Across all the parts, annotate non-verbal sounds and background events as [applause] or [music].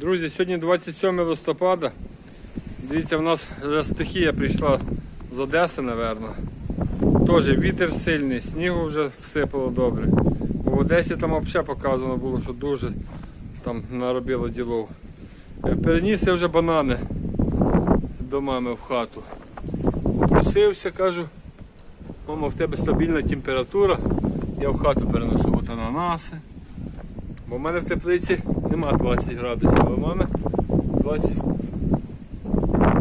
Друзі, сьогодні 27 листопада. Дивіться, в нас вже стихія прийшла з Одеси, напевно. Теж вітер сильний, снігу вже всипало добре. В Одесі там взагалі показано було, що дуже там наробило ділов. Е, Переніс я вже банани до мами в хату. Попросився, кажу, мама, в тебе стабільна температура, я в хату перенесу от ананаси. Бо в мене в теплиці нема 20 градусів, а в мене 20.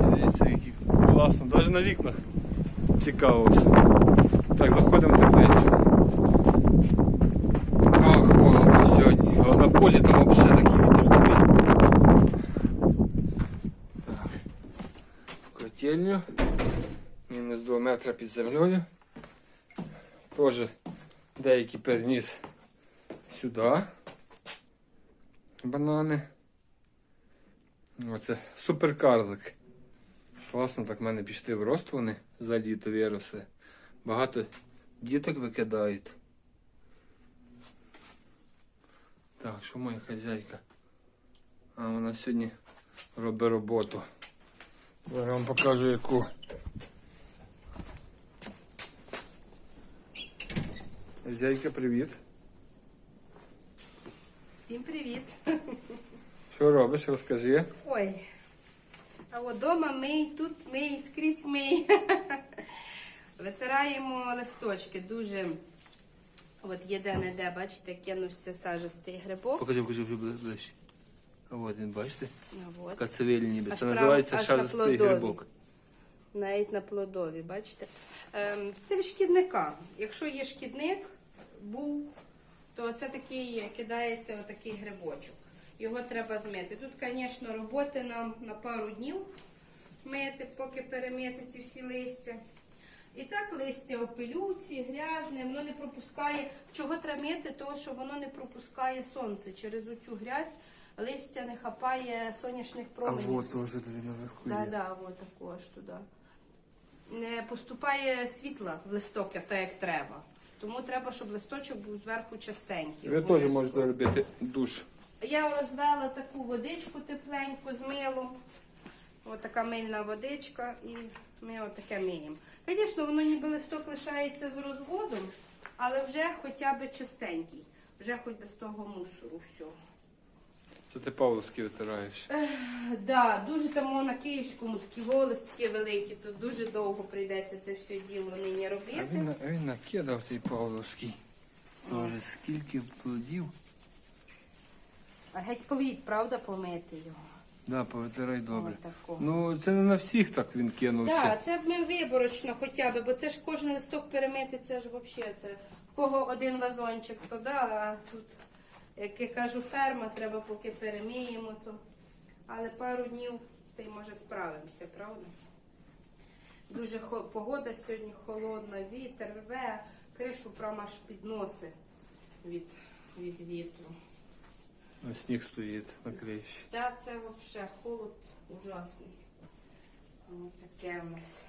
Дивіться, які класно, навіть на вікнах цікаво. Так, заходимо в теплицю. Ах, холодно сьогодні. А на полі там взагалі такий вітер. Так. Котельню. Мінус 2 метри під землею. Теж деякі переніс сюди. Банани. Оце суперкарлик. Класно, так в мене пішли в рост вони за літо виросли. Багато діток викидають. Так, що моя хазяйка? А вона сьогодні робить роботу. Зараз вам покажу яку. Хазяйка, привіт. Всім привіт! Що робиш? Розкажи. Ой, а от дома мий, тут мий, скрізь мий. Витираємо листочки дуже. От є де-не-де, бачите, кинувся сажистий грибок. Покажи, покажи ближче. А от він, бачите? От. Кацевелі ніби. Це називається аж на шазистий плодові. грибок. Навіть на плодові, бачите? Ем, це від шкідника. Якщо є шкідник, був, то це такий кидається отакий грибочок. Його треба змити. Тут, звісно, роботи нам на пару днів мити, поки перемити ці всі листя. І так листя опилюці, грязне, воно не пропускає. Чого треба мити? Того, що воно не пропускає сонце. Через оцю грязь листя не хапає сонячних А променів. вот теж наверху Да, да, вот також туди. Не поступає світла в листок, так як треба. Тому треба, щоб листочок був зверху частенький. Ви теж можете робити душ. Я розвела таку водичку тепленьку з милом. Ось така мильна водичка, і ми отаке миємо. Звісно, воно ніби листок лишається з розводом, але вже хоча б чистенький. Вже хоч без того мусору всього. Це ти Павловський витираєш. Да, дуже там на київському такі волостки великі, то дуже довго прийдеться це все діло нині А робити. він, на- він накидав цей Павловський. Боже, скільки плодів. А геть політ, правда, помити його. Да, повитирай добре. Отако. Ну, це не на всіх так він кинувся. Так, це ми виборочно хоча б, бо це ж кожен листок перемити, це ж взагалі це. В кого один вазончик, то да, а тут, як я кажу, ферма, треба поки переміємо, то. Але пару днів й може справимося, правда? Дуже хо- погода сьогодні холодна, вітер рве, кришу прямо аж підноси від, від вітру. А Сніг стоїть на криші. Та це взагалі холод ужасний. Ось таке в нас.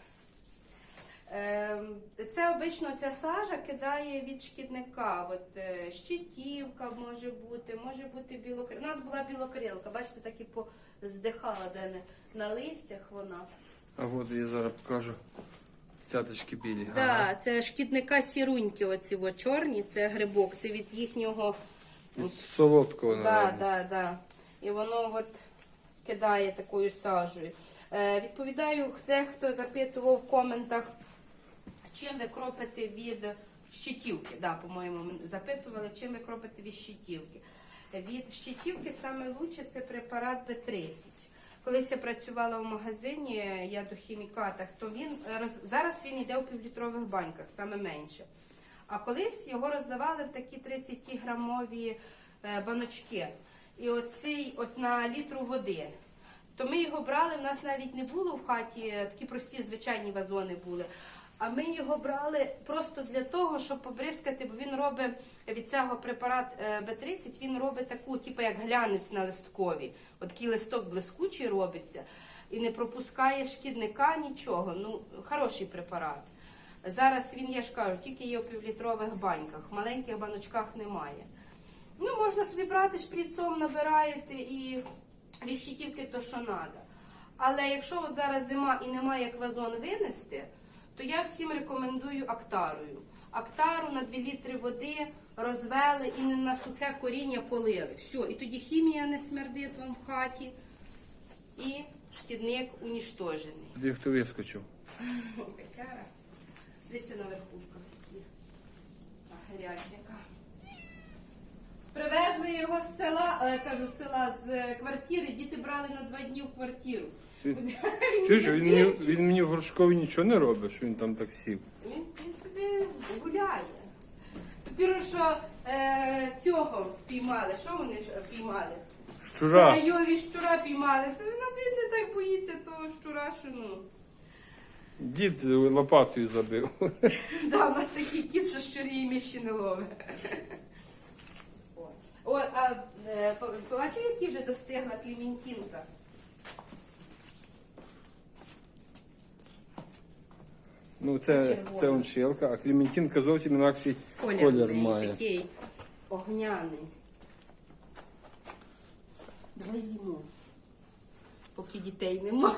Ем, Це обично ця сажа кидає від шкідника. От, е, щитівка може бути, може бути білокрилка. У нас була білокрилка, бачите, так і здихала де не на листях вона. А от я зараз покажу. Цяточки білі. Так, да, це шкідника сіруньки, оці о, чорні, це грибок, це від їхнього. Від солодкого, наверное. так, так. І воно от кидає такою сажею. Е, відповідаю, дехто запитував в коментах, чим ви кропите від щитівки. Да, по-моєму, запитували, чим ви кропите від щитівки. Від щитівки лучше це препарат Б30. Колись я працювала в магазині, я до хімікатах, то він зараз він йде у півлітрових баньках, саме менше. А колись його роздавали в такі 30-грамові е, баночки. І оцей от на літру води. То ми його брали, в нас навіть не було в хаті, е, такі прості звичайні вазони були. А ми його брали просто для того, щоб побризкати, бо він робить від цього препарат е, Б30, він робить таку, типу як глянець на листкові. От такий листок блискучий робиться і не пропускає шкідника нічого. Ну, хороший препарат. Зараз він, я ж кажу, тільки є у півлітрових баньках, в маленьких баночках немає. Ну, можна собі брати шприцом, набираєте і від щитівки то що треба. Але якщо от зараз зима і немає як вазон винести, то я всім рекомендую актарою. Актару на 2 літри води розвели і не на сухе коріння полили. Все, і тоді хімія не смердить вам в хаті, і шкідник уніштожений. Де хто вискочив? Котяра. Десь на верхушках такі. А, грязь яка. Привезли його з села, е, кажу, з села з квартири, діти брали на два дні в квартиру. Він Чуєш, він мені, він мені в горшкові нічого не робить, що він там так сів. Він, він собі гуляє. Тепер що е, цього піймали, що вони ж піймали? Щура. Райові щура піймали. Та він бідний так боїться того щура, що ну. Дід лопатою забив. [laughs] Да, у нас такий кіт, що щурі і міші не ловить. О, а е, по- побачив, які вже достигла Клементінка? Ну, це, Червона. це он шилка, а Клементинка зовсім інакший колір, має. такий огняний. Давай зиму. Поки дітей нема.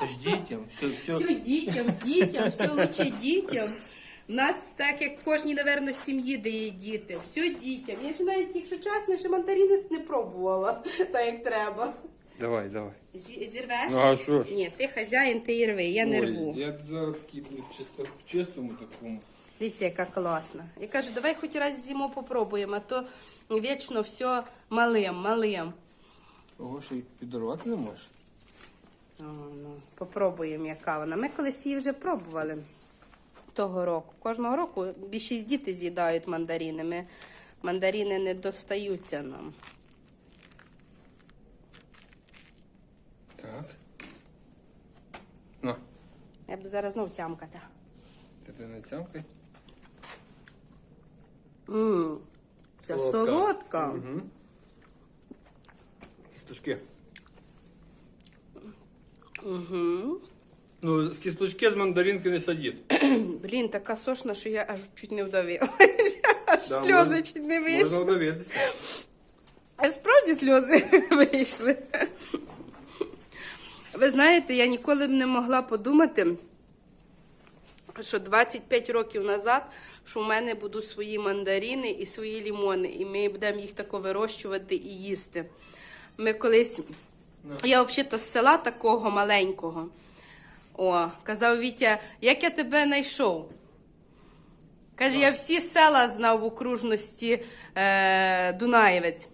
Це ж дітям, все, Все дітям, дітям, все лучше дітям. У нас так, як в кожній, напевно, сім'ї, де є діти. Все дітям. Я ж навіть, якщо чесно, ще мандарини не пробувала, так як треба. Давай, давай. Зі- Зірвеш? Ну а що ж? Ні, ти хазяїн, ти і рви, я не рву. Ой, я зараз такий буду чисто, в чистому такому. Дивіться, яка класна. Я кажу, давай хоч раз зиму попробуємо, а то вічно все малим, малим. Ого, що й підорвати не можеш? О, ну, попробуємо, яка вона. Ми колись її вже пробували того року. Кожного року більшість діти з'їдають мандарини. Ми, мандарини не достаються нам. Так. На, Я буду зараз знов тямкати. ти ти не тямкай. Ммм, це Солодка. солодка. Угу. Кісточки. Угу. Ну, з кісточки з мандаринки не садіть. [clears throat] Блін, така сошна, що я аж чуть не вдавилася. Аж Да, сльози можна- чуть не вийшли. Можна вийшли. Аж справді сльози [laughs] вийшли. Ви знаєте, я ніколи б не могла подумати, що 25 років назад, що в мене будуть свої мандарини і свої лімони, і ми будемо їх тако вирощувати і їсти. Ми колись. Я взагалі з села такого маленького. О, казав Вітя, як я тебе знайшов? Каже, я всі села знав в окружності е, Дунаєвець.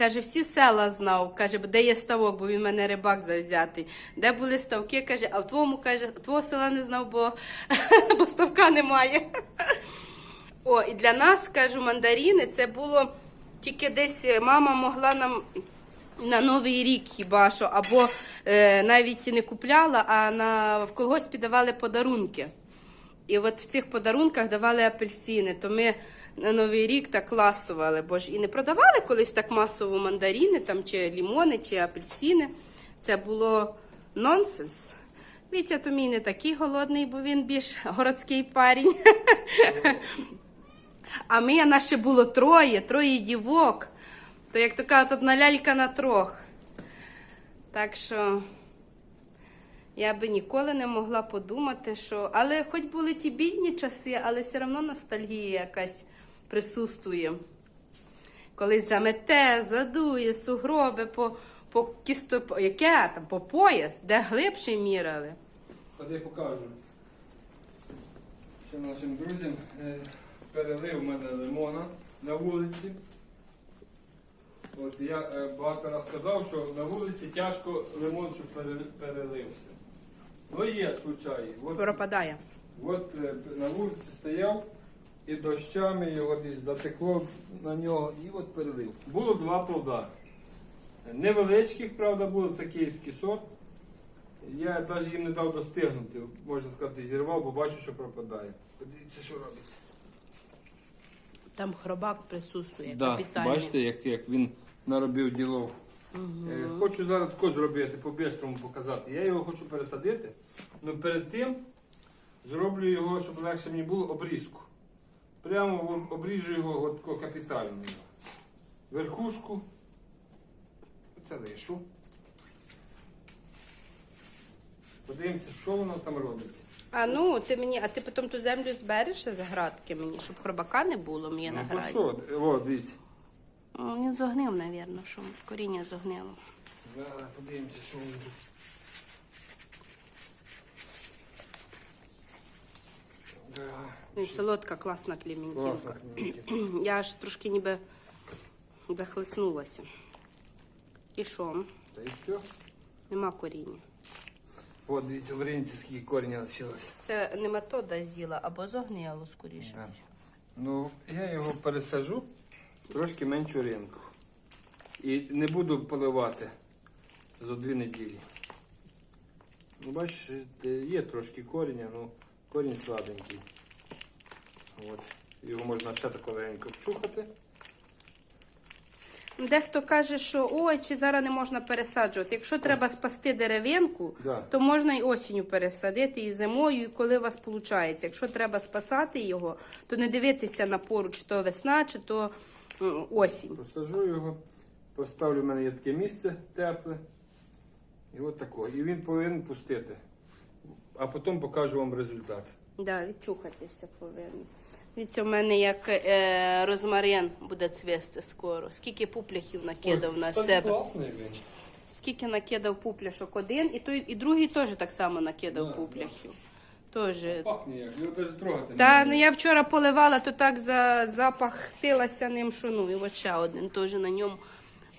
Каже, всі села знав, каже, де є ставок, бо він мене рибак завзятий. Де були ставки, каже, а в твоєму каже, твого села не знав, бо, [laughs] бо ставка немає. О, і для нас, кажу, мандаріни, це було тільки десь е, мама могла нам на Новий рік хіба що, або е, навіть не купляла, а на, в колгоспі давали подарунки. І от в цих подарунках давали апельсини, то ми на Новий рік так ласували, бо ж і не продавали колись так масово мандаріни, там, чи лімони, чи апельсини. Це було нонсенс. Вітя то мій не такий голодний, бо він більш городський парень. А ми, наше було троє, троє дівок. То як така одна лялька на трьох. Так що я би ніколи не могла подумати, що. Але хоч були ті бідні часи, але все одно ностальгія якась присутствує. Колись замете, задує, сугроби по, по кісто, яке там, по пояс, де глибше мірили. Я покажу. Ще нашим друзям е, перелив у мене лимона на вулиці. От я е, багато раз сказав, що на вулиці тяжко лимон, щоб перелився. Ну є случаї. От, Пропадає. от е, на вулиці стояв і дощами його десь затекло на нього і от перелив. Було два плода. Невеличких, правда, було, це київський сорт. Я навіть їм не дав достигнути, можна сказати, зірвав, бо бачу, що пропадає. Подивіться, що робиться. Там хробак присутствує, Да, капітальний. бачите, як, як він наробив ділов. Е, Хочу зараз тако зробити, по-бистрому показати. Я його хочу пересадити, але перед тим зроблю його, щоб легше мені було, обрізку. Прямо обріжу його от капітально. Верхушку. оце лишу. Подивимося, що воно там робиться. А ну, ти мені, а ти потім ту землю збереш з градки мені, щоб хробака не було мені ну, на граці. Ну, що? О, дивіться. Він зогнив, мабуть, що коріння зогнило. Подивимося, що воно. тут. Да. Солодка, класна клімінківка. [clears throat] Я аж трошки ніби захлеснулася. І що? Та і все. Нема коріння. От, дивіться, варениці скільки коріння лишилось. Це нематода з'їла або зогнило, скоріше. Да. Ну, я його пересажу трошки меншу ринку. І не буду поливати за дві неділі. Ну, бачиш, е, є трошки коріння, ну корінь слабенький. От. Його можна ще так легенько вчухати. Дехто каже, що ой, чи зараз не можна пересаджувати. Якщо треба спасти деревинку, Да. то можна і осінню пересадити, і зимою, і коли у вас виходить. Якщо треба спасати його, то не дивитися на поруч, чи то весна, чи то м, осінь. Посажу його, поставлю в мене є таке місце тепле. І от тако. І він повинен пустити. А потім покажу вам результат. Да, відчухатися повинен. Дивіться, у мене як е, розмарин буде цвісти скоро. Скільки пупляхів накидав на себе. Класний він. Скільки накидав пупляшок один, і той, і другий теж так само накидав Да, пупляхів. Тоже. Пахне як, його навіть трогати. Та ну я вчора поливала, то так за запахтилася ним, що ну, і от ще один теж на ньому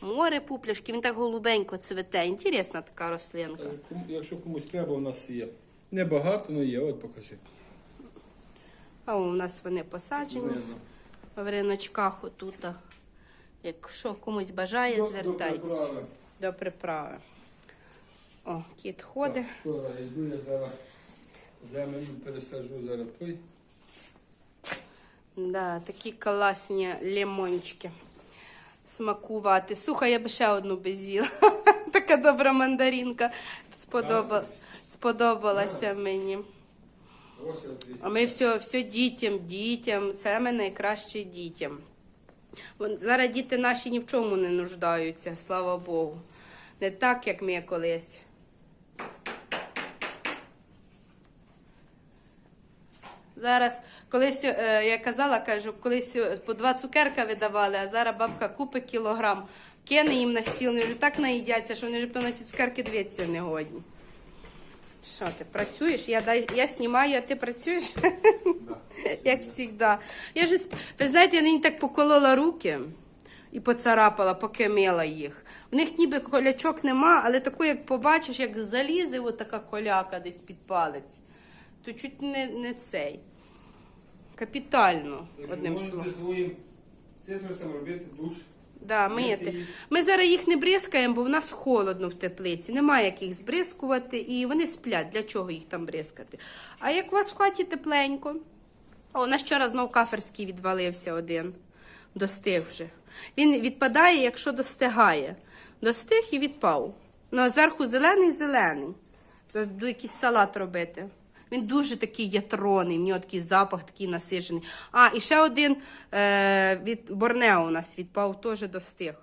море пупляшки, він так голубенько цвете. Інтересна така рослинка. Е, Якщо комусь треба, у нас є. Небагато, але є. От покажи. А у нас вони посаджені Знизу. в риночках отут. Якщо комусь бажає, До- до звертайтеся приправи. до приправи. О, кіт ходить. Так, Вчора йду, я зараз землю пересаджу зараз той. Да, такі класні лимончики. Смакувати. Слухай, я би ще одну би з'їла. [laughs] така добра мандаринка. Сподоба... Сподобалася мені. А ми все, все дітям, дітям. Це ми найкраще дітям. Зараз діти наші ні в чому не нуждаються, слава Богу. Не так, як ми колись. Зараз, колись, е, я казала, кажу, колись е, по два цукерка видавали, а зараз бабка купить кілограм, кине їм на стіл, вони вже так наїдяться, що вони вже на ці цукерки дивитися не годні. Що ти працюєш? Я, дай, я знімаю, а ти працюєш? Як завжди. Я ж, ви знаєте, я нині так поколола руки і поцарапала, поки мила їх. В них ніби колячок нема, але таку, як побачиш, як залізе, от така коляка десь під палець, то чуть не, не цей. Капітально, одним словом. Цитрусом робити душ. Да, мити. Ми зараз їх не бризкаємо, бо в нас холодно в теплиці. Немає як їх збризкувати, і вони сплять. Для чого їх там бризкати? А як у вас в хаті тепленько? О, у нас вчора знов каферський відвалився один. Достиг вже. Він відпадає, якщо достигає. Достиг і відпав. Ну, а зверху зелений зелений. Буду якийсь салат робити. Він дуже такий ятроний, в нього такий запах такий насижений. А, і ще один е, від Борнео у нас відпав, теж достиг.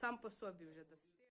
Сам по собі вже достиг.